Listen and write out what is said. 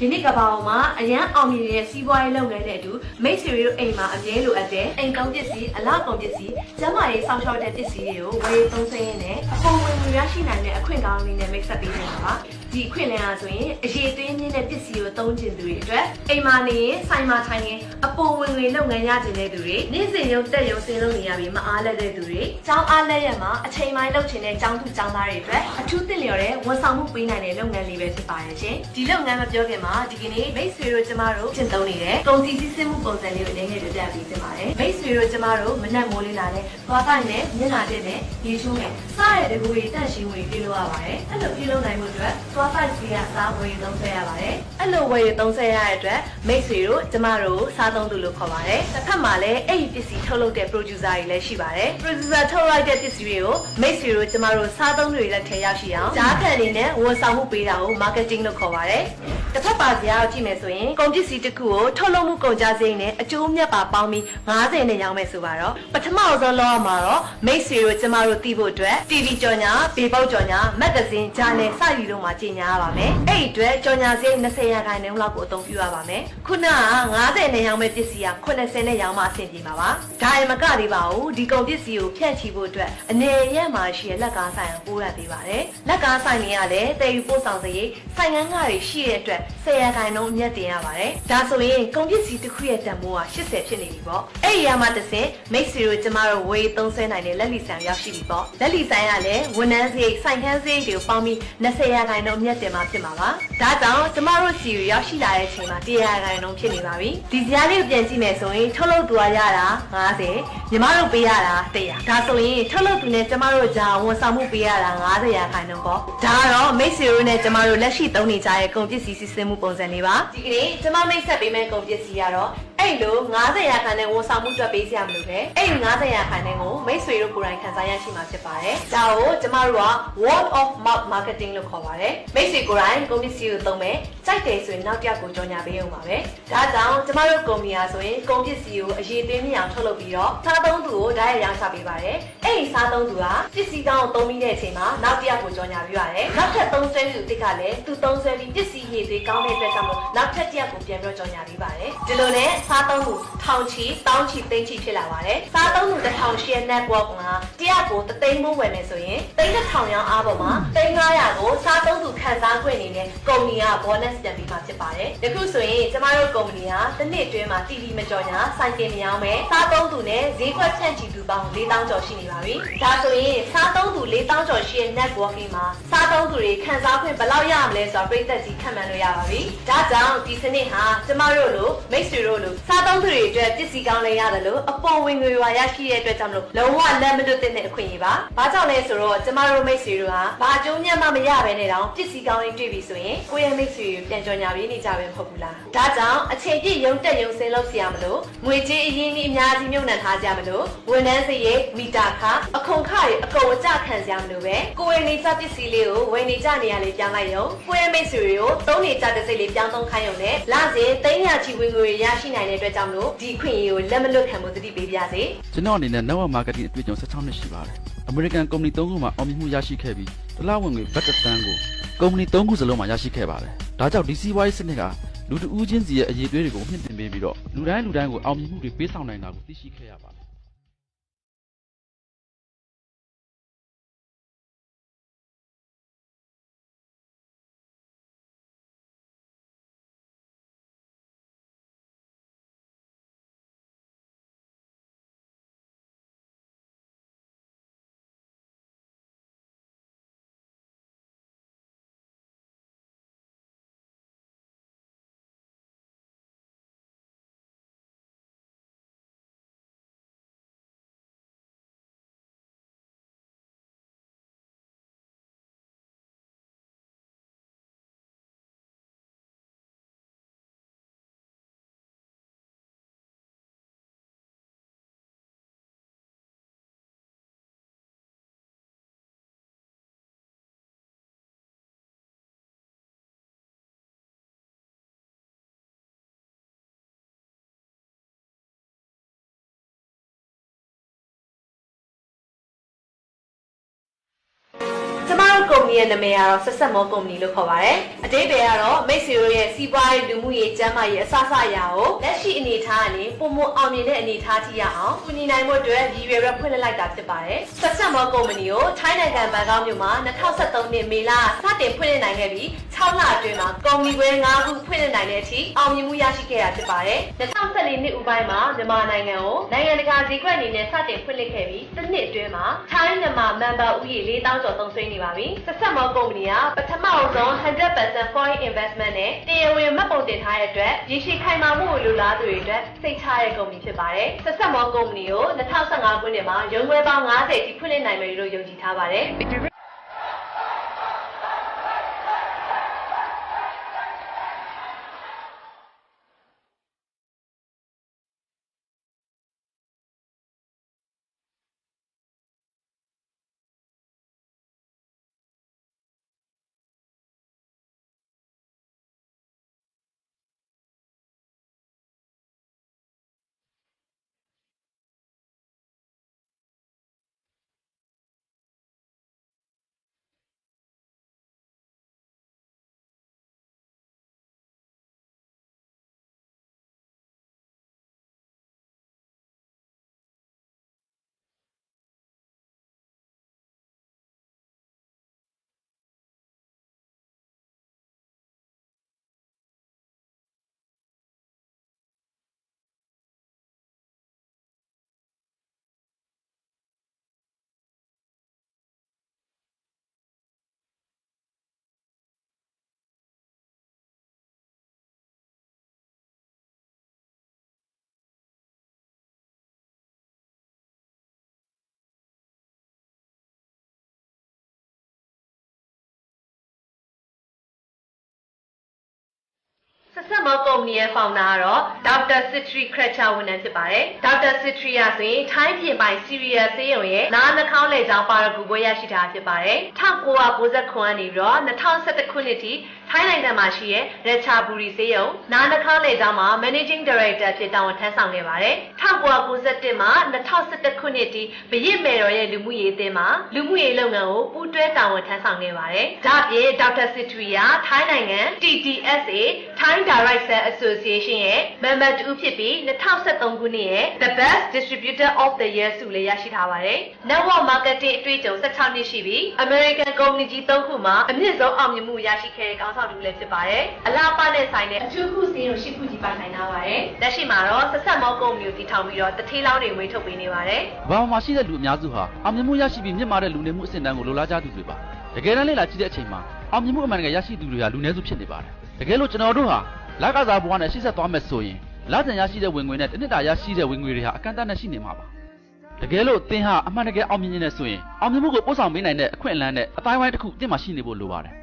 ဒီနေ့ကမ္ဘာပေါ်မှာအရန်အောင်မြင်နေတဲ့စီးပွားရေးလုပ်ငန်းနဲ့အတူမိတ်ဆွေတို့အိမ်မှာအမြဲလိုအပ်တဲ့အိမ်ကောင်းပစ္စည်းအလားကုန်ပစ္စည်းကျန်းမာရေးစောင့်ရှောက်တဲ့ပစ္စည်းတွေကိုဝယ်သုံးစွဲရင်းနဲ့အပေါ်ဝင်ငွေရရှိနိုင်တဲ့အခွင့်ကောင်းလေးနဲ့မိတ်ဆက်ပေးနေတာပါ ဒီအခွင့်အလမ်းအားဆိုရင်အရေးသွင်းခြင်းတဲ့ပစ္စည်းကိုသုံးကျင်သူတွေအတွက်အိမ်မှာနေရင်ဆိုင်မှာထိုင်ရင်အပေါ်ဝင်ငွေလုပ်ငန်းရကျင်တဲ့သူတွေနေ့စဉ်ရုံတက်ရုံစင်လုံးနေရပြီးမအားလက်တဲ့သူတွေကျောင်းအားလက်ရမှာအချိန်ပိုင်းလုပ်ချင်တဲ့ကျောင်းသူကျောင်းသားတွေအတွက်အထူးသင့်လျော်တဲ့ဝန်ဆောင်မှုပေးနိုင်တဲ့လုပ်ငန်းလေးပဲဖြစ်ပါတယ်ရှင်ဒီလုပ်ငန်းမပြောခင်မှာဒီကနေ့မိတ်ဆွေတို့ကျမတို့ကျင့်သုံးနေတဲ့ကုန်စည်စည်းစိမ်မှုပုံစံလေးကိုလည်းငယ်ပြပြပေးချင်ပါတယ်မိတ်ဆွေတို့ကျမတို့မနက်မိုးလေးလာတဲ့သွားပိုက်နဲ့မျက်နှာတက်နဲ့ရေချိုးနဲ့စားရတဲ့တကူတွေတန့်ရှင်းဝင်ပြုလုပ်ရပါတယ်အဲ့လိုပြုလုပ်နိုင်မှုအတွက်သွားပိုက်စီကစားဝယ်သုံးဆွဲရပါတယ်အဲ့လိုဝယ်သုံးဆွဲရတဲ့အတွက်မိတ်ဆွေတို့ကျမတို့စားသုံးသူလို့ခေါ်ပါတယ်တစ်ဖက်မှာလည်းအဲ့ဒီပစ္စည်းထုတ်လုပ်တဲ့ producer တွေလည်းရှိပါတယ် producer ထုတ်လိုက်တဲ့ပစ္စည်းတွေကိုမိတ်ဆွေတို့ကျမတို့စားသုံးသူတွေလက်ထဲရောက်ရှိအောင်ကြားခံအနေနဲ့ဝန်ဆောင်မှုပေးတာကို marketing လို့ခေါ်ပါတယ်တစ်ဖက်ပါစရာကိုကြည့်မယ်ဆိုရင်ကုန်ပစ္စည်းတစ်ခုကိုထုတ်လုပ်မှုကုန်ကျစရိတ်နဲ့အကျိုးမြတ်ပါပေါင်းပြီး90နဲ့ရောင်းမယ်ဆိုပါတော့ပထမဆုံးလောမှာတော့မိတ်ဆွေတို့ကျမတို့သိဖို့အတွက် TV ကြော်ညာပေပေါက်ကြော်ညာမဂ္ဂဇင်းဂျာနယ်စသည်တို့မှာကြီးညာရပါမယ်အဲ့ဒီအတွက်ကြော်ညာစရိတ်20ရာခိုင်နှုန်းလောက်ကိုအသုံးပြုရပါမယ်ခုနက90နဲ့ရောင်းမဲ့ပစ္စည်းက80နဲ့ရောင်းမှအဆင်ပြေမှာပါဒါရင်မကသေးပါဘူးဒီကုန်ပစ္စည်းကိုဖြန့်ချီဖို့အတွက်အနေရက်မှာရှိတဲ့လက်ကားဆိုင်ကိုပို့ရပေးပါတယ်လက်ကားဆိုင်တွေကလည်းတည်ယူပို့ဆောင်စရိတ်ဆိုင်ငန်းကားတွေရှိတဲ့အတွက်10ရာခိုင်နှုန်းအမြတ်တင်ရပါတယ်ဒါဆိုရင်ကုန်ပစ္စည်းတစ်ခုရဲ့တန်ဖိုးက80ဖြစ်နေပြီပေါ့အဲ့ဒီရမှာတစ်စင်မိတ်ဆွေတို့ကျမတို့ဝေးသုံးဆွဲနိုင်တဲ့လက်လီဆိုင်ရောက်ရှိပြီပေါ့လက်လီဆိုင်ကလည်းဝန်ထမ်းစရိတ်ဆိုင်ခန်းစရိတ်တွေကိုပေါင်းပြီး20ရာခိုင်နှုန်းအမြတ်တင်မှာဖြစ်မှာပါဒါကြောင့်ကျမတို့စီကိုရောက်ရှိလာတဲ့အချိန်မှာ100ရာခိုင်နှုန်းဖြစ်နေပါပြီဒီစရာလေးကိုပြန်ကြည့်မယ်ဆိုရင်ထုတ်လုပ်သူကရတာ90ညီမတို့ပေးရတာ100ဒါဆိုရင်ထုတ်လုပ်သူနဲ့ကျမတို့ကြာဝန်ဆောင်မှုပေးရတာ90ရာခိုင်နှုန်းပေါ့ဒါကတော့မိတ်ဆွေတို့နဲ့ကျမတို့လက်ရှိသုံးနေကြတဲ့ကုန်ပစ္စည်းစီစဉ်မှုပုံစံလေးပါဒီကနေ့ကျမမိတ်ဆက်ပေးမယ့်ကုန်ပစ္စည်းကတော့အဲ့လို90ရာခိုင်နှုန်းဝန်ဆောင်မှုအတွက်ပေးစရာမလိုပဲအဲ့ဒီ90ရာခိုင်နှုန်းကိုမိတ်ဆွေတို့ကိုယ်တိုင်ခံစားရရှိမှာဖြစ်ပါတယ်ဒါကိုကျမတို့က word of mouth marketing လို့ခေါ်ပါတယ်မိတ်ဆွေကိုယ်တိုင်ကုန်ပစ္စည်းကိုသုံးမယ်ကြိုက်တယ်ဆိုရင်နောက်တစ်ယောက်ကိုကြော်ညာပေးအောင်ပါပဲဒါကြောင့်ကျမတို့ကုမ္ပဏီဟာဆိုရင်ကုန်ပစ္စည်းကိုအရေးသွင်းမြအောင်ထုတ်လုပ်ပြီးတော့စားသုံးသူကိုဓာတ်ရိုက်ရောင်းချပေးပါတယ်အဲ့ဒီစားသုံးသူကပစ္စည်းကောင်းကိုသုံးပြီးတဲ့အချိန်မှာနောက်တစ်ယောက်ကိုကြော်ညာပေးပါတယ်နောက်ထပ်သုံးဆွဲသူတစ်ကလည်းသူသုံးဆွဲပြီးပစ္စည်းရည်သွေးကောင်းတဲ့အတွက်ကြောင့်မို့နောက်ထပ်တစ်ယောက်ကိုပြန်ပြီးတော့ကြော်ညာပေးပါတယ်ဒီလိုနဲ့စားသုံးသူထောင်ချီတောင်းချီသိန်းချီဖြစ်လာပါတယ်စားသုံးသူတစ်ထောင်ရှယ် network မှာတစ်ယောက်ကိုတစ်သိန်းမိုးဝယ်မယ်ဆိုရင်သိန်းတစ်ထောင်ရောင်းအားပေါ်မှာသိန်း900ကိုစားသုံးသူခံစားခွင့်အနေနဲ့ကုမ္ပဏီက bonus ပြန်ပေးမှာဖြစ်ပါတယ်ယခုဆိုရင်ကျမတို့ကုမ္ပဏီဟာတစ်နှစ်အတွင်းမှာ TV မကြော်ညာစိုက်ကင်မရောင်းမယ်စားသုံးသူနဲ့ဈေးကွက်ဖြန့်ချီသူပေါင်း4000ကျော်ရှိနေပါပြီဒါဆိုရင်စားသုံးသူ4000ကျော်ရှိတဲ့ networking မှာစားသုံးသူတွေခံစားခွင့်ဘယ်လောက်ရမလဲဆိုတာပြည်သက်ကြီးခံမှန်းလို့ရပါပြီဒါကြောင့်ဒီစနစ်ဟာကျမတို့လိုမိတ်ဆွေတို့လိုစားသုံးသူတွေအတွက်ပစ္စည်းကောင်းလည်းရတယ်လို့အပေါ်ဝင်ငွေပါရရှိတဲ့အတွက်ကြောင့်မလို့လုံးဝလက်မလွတ်တဲ့အခွင့်အရေးပါဘာကြောင့်လဲဆိုတော့ကျမတို့မိတ်ဆွေတို့ဟာဘာအကျိုးမြတ်မှမရဘဲနဲ့တောင်ပစ္စည်းကောင်းလေးတွေ့ပြီဆိုရင်ကိုယ့်ရဲ့မိတ်ဆွေကိုပြန်ကြော်ညာပေးနေကြပဲမဟုတ်ဘူးလားဒါကြောင့်အချိန်ပြည့်ရုံတက်ရုံစင်လို့ဆရာမလို့ငွေကြေးအရင်းကြီးအများကြီးမြုပ်နှံထားကြမလို့ဝန်ထမ်းစရိတ်မီတာခအခွန်ခတွေအကုန်အကျခံစရာမလို့ပဲကိုယ်ဝယ်နေကြပစ္စည်းလေးကိုဝယ်နေကြနေရလေးပြောင်းလိုက်ရုံကိုယ့်ရဲ့မိတ်ဆွေတွေကိုသုံးနေကြတဲ့စိတ်လေးပြောင်းသုံးခိုင်းရုံနဲ့လစဉ်သိန်းရချီဝင်ငွေရရှိနိုင်တဲ့အတွက်ကြောင့်မလို့ဒီခွင့်ရကိုလက်မလွတ်ခံမှုသတိပေးပါစေကျွန်တော်အနေနဲ့ network marketing အတွေ့အကြုံ16နှစ်ရှိပါတယ်။ American company 3ခုမှာအောင်မြင်မှုရရှိခဲ့ပြီးတစ်လဝင်ငွေဘတ်တစ်သန်းကို company 3ခုစလုံးမှာရရှိခဲ့ပါတယ်။ဒါကြောင့်ဒီစီးပွားရေးစနစ်ကလူတဦးချင်းစီရဲ့အရေးအသွေးတွေကိုမြင့်တင်ပေးပြီးတော့လူတိုင်းလူတိုင်းကိုအောင်မြင်မှုတွေပေးဆောင်နိုင်တာကိုသိရှိခဲ့ရပါတယ် ကုမ္ပဏီရဲ့နာမည်ကတော့ဆက်ဆက်မောကုမ္ပဏီလို့ခေါ်ပါတယ်။အတိပ္ပယ်ကတော့မိတ်ဆွေတို့ရဲ့စီးပွားရေးလူမှုရေးကျန်းမာရေးအစစအရာကိုလက်ရှိအနေအထားကနေပုံမအောင်မြင်တဲ့အနေအထားထိရအောင်ကူညီနိုင်မှုအတွက်ရည်ရွယ်ရဖွင့်လှစ်လိုက်တာဖြစ်ပါတယ်။ဆက်ဆက်မောကုမ္ပဏီကိုထိုင်းနိုင်ငံဘန်ကောက်မြို့မှာ2023နှစ်မေလစတင်ဖွင့်လှစ်နိုင်ခဲ့ပြီး 6လအတွင်းမှာကုမ္ပဏီခွဲ9ခုဖွင့်လှစ်နိုင်တဲ့အထိအောင်မြင်မှုရရှိခဲ့တာဖြစ်ပါတယ်။2014နှစ်ဥပိုင်းမှာမြန်မာနိုင်ငံကိုနိုင်ငံတကာဈေးကွက်အနေနဲ့စတင်ဖွင့်လှစ်ခဲ့ပြီးတစ်နှစ်အတွင်းမှာထိုင်းမြန်မာမန်ဘာဥယျာဉ်4000ကျော်သုံးစွဲနေပါပြီ။ဆက်ဆက်မောကုမ္ပဏီကပထမအဆုံး100% foreign investment နဲ့တရားဝင်မှတ်ပုံတင်ထားတဲ့အတွက်ရရှိခိုင်မာမှုကိုလိုလားသူတွေအတွက်စိတ်ချရတဲ့ကုမ္ပဏီဖြစ်ပါတယ်။ဆက်ဆက်မောကုမ္ပဏီကို2015ခုနှစ်မှာရုံးခွဲပေါင်း90အထိဖွင့်လှစ်နိုင်မယ်လို့ယုံကြည်ထားပါတယ်။ ဆက်ဆက်မောကုမ္ပဏီရဲ့ဖောင်နာကတော့ဒေါက်တာစစ်ထရီခရက်ချာဝန်ထမ်းဖြစ်ပါတယ်။ဒေါက်တာစစ်ထရီကဆိုရင်ထိုင်းပြည်ပိုင်စီရီယာဆေးရုံရဲ့နားနှာခေါင်းလေကြောင်းပါရဂူပွဲရရှိတာဖြစ်ပါတယ်။1990ခုကနေပြီးတော့2011 ခုနှစ်ထိထိုင်းနိုင်ငံမှာရှိတဲ့ရချာဘူရီဆေးရုံနားနှာခေါင်းလေကြောင်းမှာ Managing Director ဖြစ်တာဝန်ထမ်းဆောင်ခဲ့ပါတယ်။1991မှာ2011ခုနှစ်ထိဗရစ်မယ်တော်ရဲ့လူမှုရေးအသင်းမှာလူမှုရေးလုပ်ငန်းကိုပူးတွဲတာဝန်ထမ်းဆောင်ခဲ့ပါတယ်။ဒါ့အပြင်ဒေါက်တာစစ်ထရီကထိုင်းနိုင်ငံ TTSA ထိုင်း Director Association ရဲ့ member တူဖြစ်ပြီး2013ခုနှစ်ရဲ့ The Best Distributor of the Year ဆုလည်းရရှိထားပါတယ်။ Network Marketing အတွေ့အကြုံ16နှစ်ရှိပြီး American Company ကြီး3ခုမှာအမြင့်ဆုံးအောင်မြင်မှုရရှိခဲ့တဲ့ခေါင်းဆောင်တူလည်းဖြစ်ပါတယ်။အလားပါနဲ့ဆိုင်တဲ့အထူးခုစီးရုံရှိခုကြီးပိုင်နိုင်ထားပါတယ်။လက်ရှိမှာတော့ဆက်ဆက်မောကုမ္ပဏီကိုတည်ထောင်ပြီးတော့တထေးလောင်းတွေဝေထုတ်ပေးနေပါတယ်။ဘာမှမရှိတဲ့လူအများစုဟာအောင်မြင်မှုရရှိပြီးမြင့်မားတဲ့လူနေမှုအဆင့်အတန်းကိုလိုလားကြသူတွေပါတကယ်တမ်းလေ့လာကြည့်တဲ့အချိန်မှာအောင်မြင်မှုအမှန်တကယ်ရရှိသူတွေဟာလူနည်းစုဖြစ်နေပါတယ်တကယ်လို့ကျွန်တော်တို့ဟာလက်ကစားဘဝနဲ့ရှေ့ဆက်သွားမယ်ဆိုရင်လကျန်ရရှိတဲ့ဝင်ငွေနဲ့တစ်နှစ်တာရရှိတဲ့ဝင်ငွေတွေဟာအကန့်အသတ်နဲ့ရှိနေမှာပါတကယ်လို့သင်ဟာအမှန်တကယ်အောင်မြင်နေတယ်ဆိုရင်အောင်မြင်မှုကိုပို့ဆောင်ပေးနိုင်တဲ့အခွင့်အလမ်းနဲ့အတိုင်းဝိုင်းတစ်ခုအသင့်မှာရှိနေဖို့လိုပါတယ်